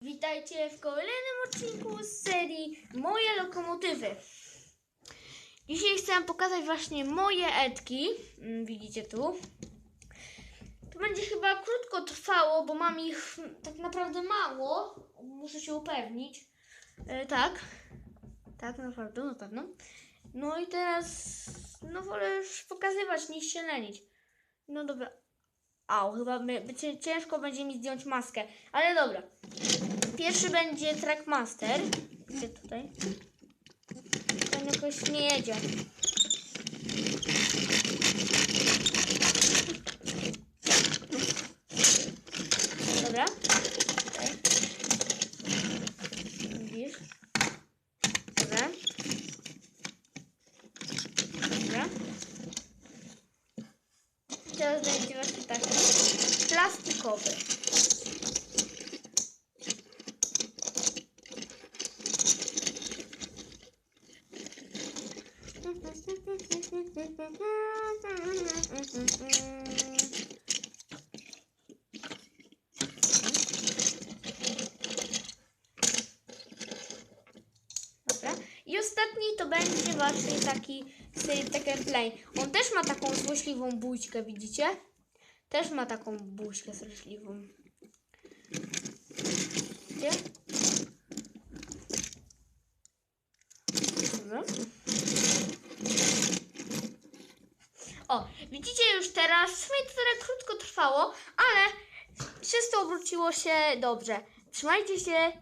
Witajcie w kolejnym odcinku z serii Moje lokomotywy. Dzisiaj chcę pokazać właśnie moje etki. Mm, Widzicie tu. To będzie chyba krótko trwało, bo mam ich tak naprawdę mało. Muszę się upewnić. E, tak. Tak, naprawdę, na pewno. No i teraz, no wolę już pokazywać niż się lenić. No dobra. Au, chyba cie- ciężko będzie mi zdjąć maskę. Ale dobra. Pierwszy będzie Trackmaster. Gdzie tutaj? Ten jakoś nie jedzie. Dobra. Tutaj. Widzisz? Dobra. Dobra. Teraz będzie właśnie taki plastikowy. Dobra. I ostatni to będzie właśnie taki z taki plain. On też ma taką złośliwą buźkę, widzicie? Też ma taką buźkę złośliwą. Widzicie? Dobra. O, widzicie już teraz, w sumie to trochę krótko trwało, ale wszystko obróciło się dobrze. Trzymajcie się,